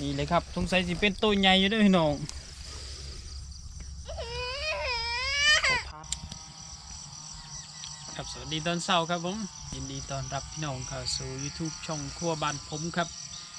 นี่เลยครับสงสัยสิเป็นตัวใหญ่อยู่ด้วยพี่น้องครับสวัสดีตอนเช้าครับผมยินดีตอนรับพี่น้องเข้าสู่ YouTube ช่องครัวบ้านผมครับ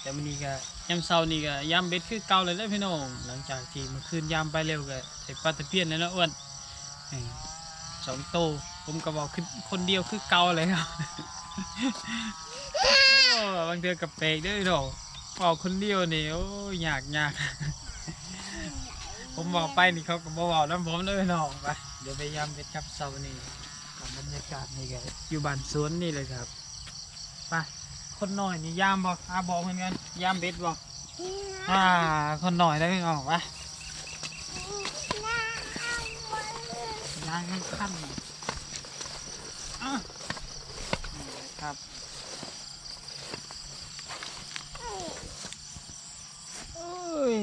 แต่วันนี้ก็ยามเช้านี่ก็ยามเบ็ดคือเก่าเลยแล้วพี่น้องหลังจากที่เมื่อคืนยามไปเร็วก็ใส่ปลาตะเพียนแล้วเนะอ้วนสองโตผมก็บอกคือคนเดียวคือเก่าเลยครับโอ้บางเดือนกับเปกด้วยพี่น้อง บอกคนเดียวนี่โอ้ยยากยากผมบอกไปนี่เขาก็บอกบอกน้ำผมเลยพี่น้องไปเดี๋ยวไปยามเบ็ดครับเช้านี่กับบรรยากาศนี่ก็อยู่บ้านสวนนี่เลยครับไปคนน้อยนี่ยามบอกอาบอกเหมือนกันยามเบ็ดบอกอ่าคนน้อยได้พี่น้องไปยางขั้นๆหน่อยอะนี่เลยครับโอ้ ย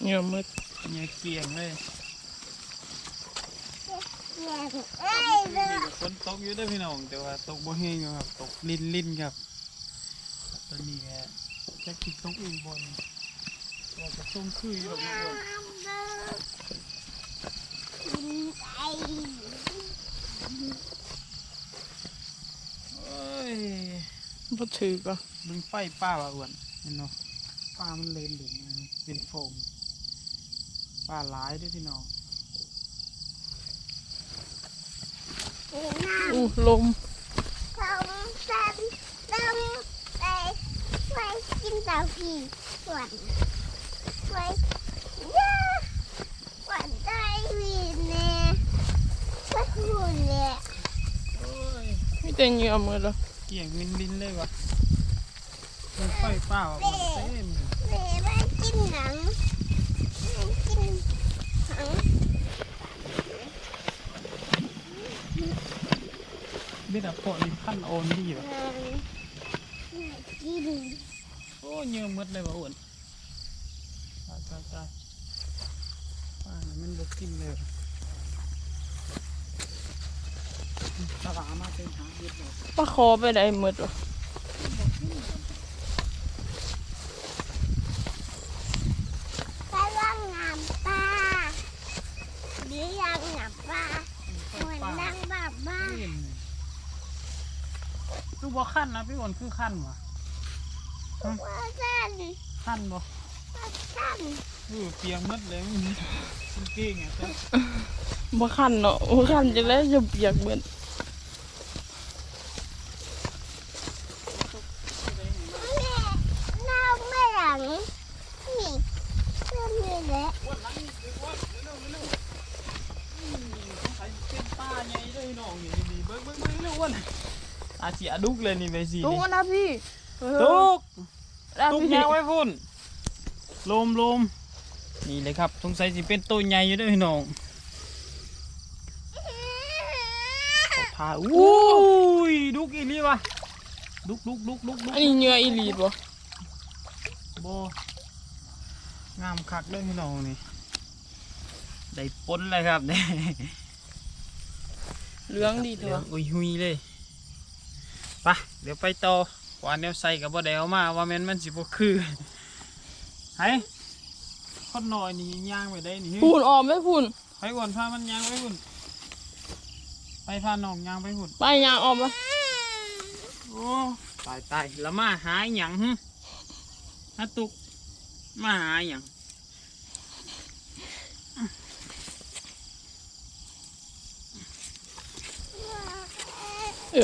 เหงื่อมืดเนี่ยเกลียงเลยเอ้ยเด้อฝนตกอยู่เด้วยพี่น้องแต่ว่าตกบ่แห้งอยู่ครับตกลินลินครับตอนนี้แกจะคิดตกอีกบนตัวจะส่งคืออยู่ดอกนี้อ้วนกินไอ้เอ้ยบ่ถือก็มึงไฟป้าว่ะอ้วน เห็นเนาะป้ามันเลนเหลินเป็นโฟมป้าหลายเด้วยพี่น้องน้อู้ลมำต้มต้มต้มไปไปกินเต่าผีส่วนไปเยอะหวานได้วีเน่ก็คุณเนี่ยโอ้ยมีแต่เหงื่อมืดแล้วเกลียงลินลินเลยว่ะ มึงไฟป้าว่ะอ้วนเต้นแม่ไม่กินหนังไม่กินหนังเบ็ดอะโปะนี่ขั้นโอนดีว่ะหนังกินโอ้เยอะมดเลยว่ะอ้วนตายตายตายป้านี่มันบกินเลยตลาดมาเป็นหาเบ็ดเลยปลาคอไปได้มืดวะไปว่างงามปลา หรือยังงามปลาเหมือนนางแบบบ้าดูบ่ขั้นนะพี่อ้วนคือขั้นวะว่าสั้นขั้นบ่ว่าสั้นดูเปียงหมดเลยมันมันเก่งอะแต่บ่คันเนาะบ่คันจังได๋จะเปียกมืดแม่น้าไม่หลังนี่เพื่อนนี่แหละอ้วนหลังนี่คืออ้วนเร็วๆเร็วๆอืมสงสัยเป็นป้าใหญ่เลย น้องนี่นี่เบิ่งเบิ่งเบิ่งเร็วอ้วนอาเสียดุกเลยนี่ไปสิตุกนี่นะพี่เออตุกนะตุกพี่ยางไว้พุ่นลมลมนี่เลยครับสงสัยสิเป็นตัวใหญ่อยู่เด้วยพี่น้องพาอุ้ยดุกอีนี่วะดุกดุกดุกดุกดุกอันนี้เหงื่ออีหลีบ่โบงามคักเลยพี่น้องนี่ได้ปนเลยครับเนี่ย เหลืองดีเหตัลืวองอุ้ยหุยเลยไปเดี๋ยวไปต่อวานแนวใส่กับบ่ได้เอามาว่าแม่นมันสิบ่คือไห้คนน้อยนี่ย่างไปได้นี่พูนออมไปพูนไปก่อนพามันย่างไปหุ่นไปพาน้องย่างไปหุ่นไปยางออมไปโอ้ตายตายแล้วมาหาอหย่างหึฮัตุกมาหาอหย่าง เ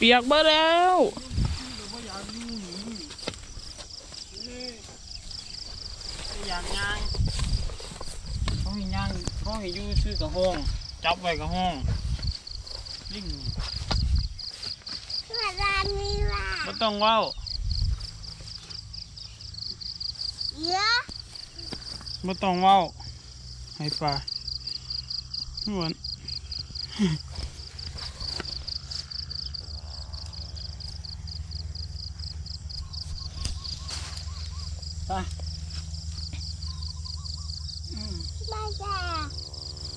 ปียกเบ่แล้วอยากย่ากย่างเขาให้ย่างเขาให้อยู่ซื้อกับห้อง จับไว้กับห้องลิงเวลานี้ว่าไม่ต้องว้าวเยอะไม่ต้องว้าวให้ปลา หวนไปอืมบ้าจ้า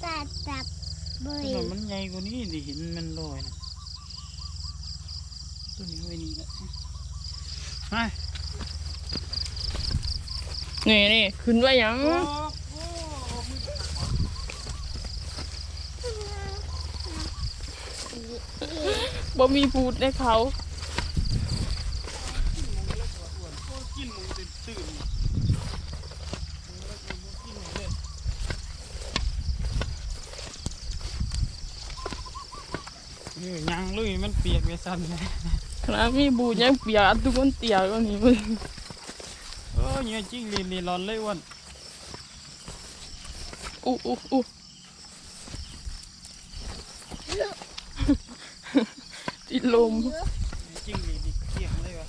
ตัดตับบุยถนนมันใหญ่กว่านี้ดิเห็นมันลอยนะตัวนี้ไว้นี่แหละไปนี่นี่ขึ้นไว้หยัง โอ้ บ่มีปูดให้เขากินมึงตื่นตื่นเออยังลุยมันเปียกไปสั่นเลยขนาดมีบูดยังเปียกอันทุกคนเตียก็นี่มึงโอ้ยเนี่ยจริงลีลีร้อนเลยอ้วันอู้อู้อู้ ติดลมจริงลีดีเกี่ยงเลยวะ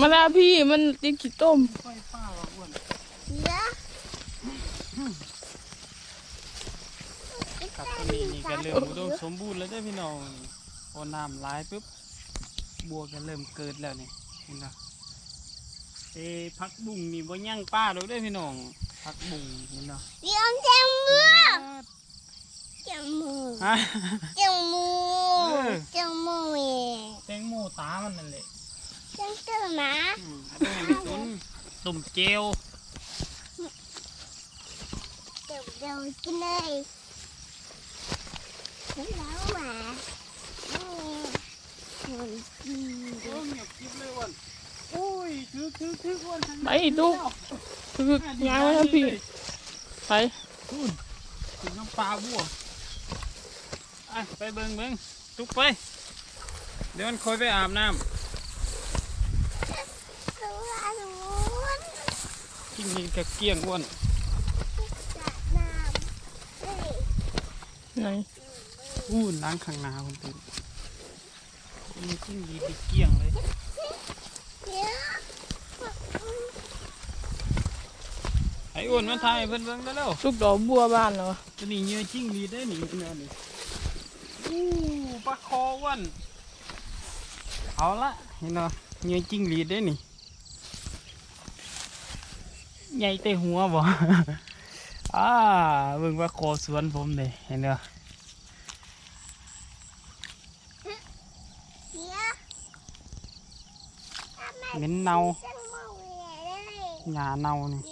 มาแล้วพี่มันติดขี้ต้มไฟป้าวะอ้วนกับตัวนี้นี่ก็เริ่มอุดมสมบูรณ์แล้วได้อพี่น้องพอน้ำหลายปุ๊บบัวก็เริ่มเกิดแล้วนี่เห็นปะเอ้พักบุ้งนี่บ่ย่างป้าดอกได้อพี่น้อง พักบุ้งเห็นปะเดี๋ยวจังมือจังมือฮะจังมือเออจังมือแตงโมตามันนั่นแหละจังตื่นนะอืมเอาไปให้มันตุนตุ่มเจลเดี๋ยวเดี๋ยวกินเลยแล้วมาคนดีโอ้ยเงียบกริบเลยอ้วันโอ้ยถือถือถืออ้วันทางไปตุ กคือยางไว้ครับพี่ไปถึงน้ำปลาบัวอะไปเบิ่งเบิ่งตุกไป เดี๋ยวมันคอยไปอาบน้ตัวนู้นำกินนี่กะเกี้ยงอ้วนจัดน้ำเฮ้ยไหนอู้ล้างข้างหน้าคนตื่นนี่กินดีดีเกี้ยงเลย เดี๋ยว ไอ้อ้วนมาถ่ายให้เพิ่นเบิ่งได้แล้วลูกดอกบัวบ้านเหรอตัวนี้เหยื่อจิ้งหรีดได้หนิเนื้อนี่อู้ปลาคออ้วนเอาละเห็นเนาะเหยื่อจิ้งหรีดได้นี่ใหญ่แต่หัวบ่ อ่าเบิ่งว่าคอสวนผมเลยเห็นเนาะเดี๋ยวทำไมเหม็นเน่าจังมือเลยหญ้าเน่านี่เดี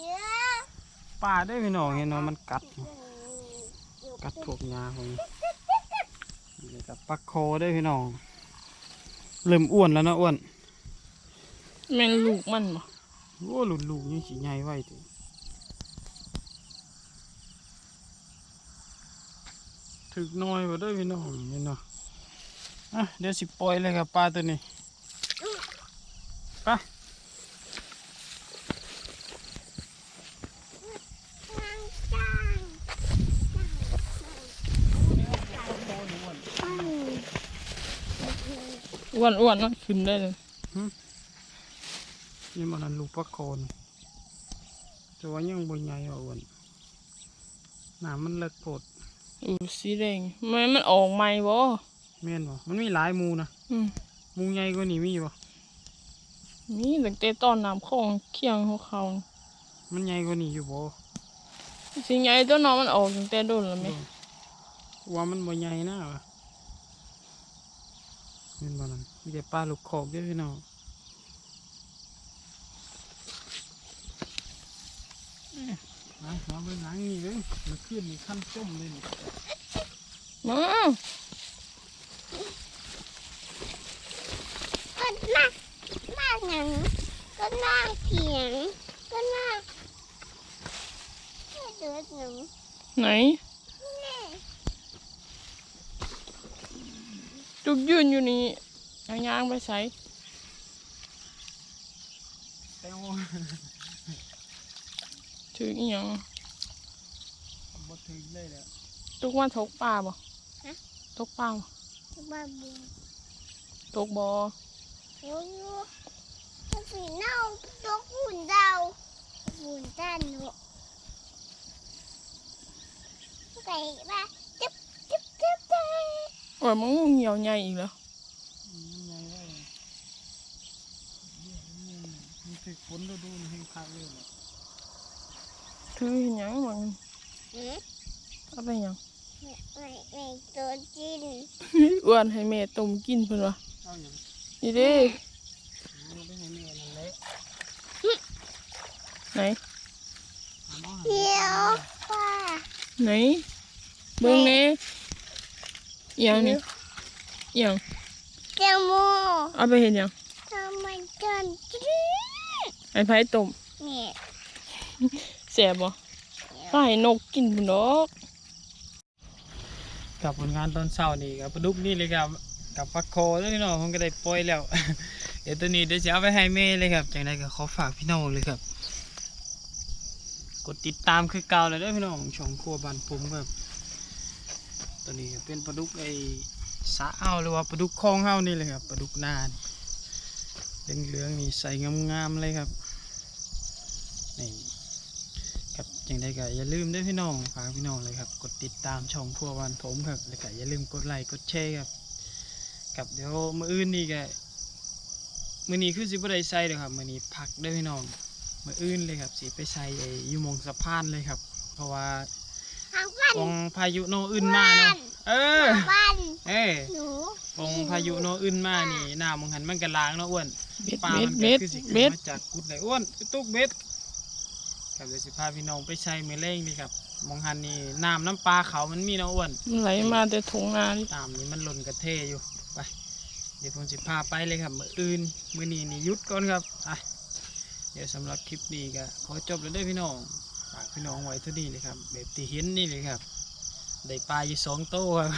๋ยว ปลาได้อพี่น้องเห็นเนาะมันกัด กัดพวกหญ้าของนี่นี่กับปลาคอได้อพี่น้อง เริ่มอ้วนแล้วเนาะอ้วนแม่นลูกมันบ่โอ้หลุนลูกยังสีใหญ่ไว้ติถึกน้อยกว่าเด้วยพี่น้องเห็นเนาะอะเดี๋ยวสิปล่อยเลยครับปลาตัวนี้ไป ทางจ้างอืม อ้วนอ้วนมันขึ้นได้เลยนี่มันนลูกปลาโคนแต่ว่ายังบ่ใหญ่อะอ้วนน้ำมันเลิกโพดอู้สีแดงมันมันออกใหม่บ่แม่นบ่มันมีหลายหมูนะอืมหมูใหญ่กว่านี้มีบ่มีตั้งแต่ตอนน้ำคลองเคียงของเขา มันใหญ่กว่านี้อยู่บ่สิใหญ่ตัวน้องมันออกตั้งแต่โดนแล้วไหมว่ามันบ่ใหญ่นะ วะแม่นบ่นั่นมีแต่ปลาลูกคอกเด้อพี่น้องเอ๊ะมามาเบิ่งหลังนี่เด้อมันขึ้นนี่ขั้นจมเลยนี่มาก็น่าน่าหนังก็น่าเขียงก็น่าน่าเดือดหนังไหนแน่ จุกยืนอยู่นี่เอายางไปใส่แต่วถืออีหยังบ่ถึงเลยแหละทุกวันทกปลาบ่ทกปลาบ่บ้าบูตกบ่โอ้ยถ้าสีเน่าตัวหุ่นดาวหุ่นด้านหนูไปบ้าจิ๊บจิ๊บจิ๊บจิ๊บ ว่ามันเหี่ยวใหญ่อีกแล้วอืมใหญ่ไว้เดี๋ยวมั ยแหละถืออีหยังมันหืมเอาไปหยังไม่ไม่ไม่ตัวจินอ้วนให้แม่ต้มกินเพิ่นว่าเอาอย่างนี่เด้เอาไปให้แม่นั่นแหละไหนเอามาให้เดี๋ยวป้าไหนเบิ่งแหน่อิหยังนี่อิหยังเจมูเอาไปเฮ็ดหยังทำไมจนจินให้ไผต้มเนี่ยแซ่บบ่ถ้าให้นกกินพุ่นดอกกับผลงานตอนเช้านี่กับปลาดุกนี่เลยครับกับปลาโคด้วยพี่น้องผมก็ได้ปล่อยแล้ว เดี๋ยวตัวนี้เดี๋ยวจะเอาไปให้แม่เลยครับจังไดก็ขอฝากพี่น้องเลยครับ กดติดตามคือเก่าเลยเด้อพี่น้องช่องครัวบ้านผมครับ ตัวนี้เป็นปลาดุกไอ้สาเอาหรือว่าปลาดุกคลองเฮานี่เลยครับปลาดุกนานเหลืองๆนี่ใส่งามๆเลยครับนี่ครับจังไดก็อย่าลืมด้อพี่น้องฝากพี่น้องเลยครับ กดติดตามช่องครัวบ้านผมครับแล้วก็อย่าลืมกดไลค์กดแชร์ครับกับเดี๋ยวมื้ออื่นนี่ก็มื้อนี้คือสิบ่ได้ใส่เด้อครับมื้อนี้พักด้อพี่น้องมาอื่นเลยครับสีไปใส่ไอ้อยูมงสะพานเลยครับ เพราะว่า ทางบ้านองพายุโนอื่นมาเนาะเออทางบ้านเออหนูองพายุโนอื่นมานี่หน้ามึงหันมันกระล้างเนาะอ้วนเบ็ดปลาเบ็มัดนก็เบ็ดคือสิขึ้นเบ็ดมาจากกุดเลยอ้วนไปตุกเบ็ดครับเดี๋ยวสิพาพี่น้องไปใส่มือเล่งนี่ครับมองหันนี่น้ำน้ำปลาเขามันมีเนาะอ้วนมันไหลมาแต่ทงนานี่น้ำนี่มันหล่นกระเทอยู่ไปเดี๋ยวผมสิพาไปเลยครับมืออื่นมือนี้นี่หยุดก่อนครับอะเดี๋ยวสำหรับคลิปนี้ก็ขอจบแล้วเด้อพี่น้องฝาก พี่น้องไว้เท่านี้เลยครับแบบที่เห็นนี่เลยครับ ได้ปลาอยู่สองโต้ครับ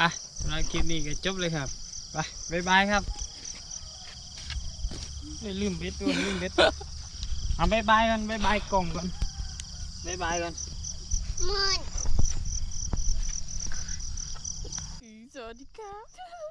อะสำหรับคลิปนี้ก็จบเลยครับไปบ๊ายบายครับไม่ลืมเบ็ดด้วยลืมเบ็ดเอาบ๊ายบายกันบ๊ายบายกล่องก่อนบ๊ายบายกันมืดสวัสดีครับ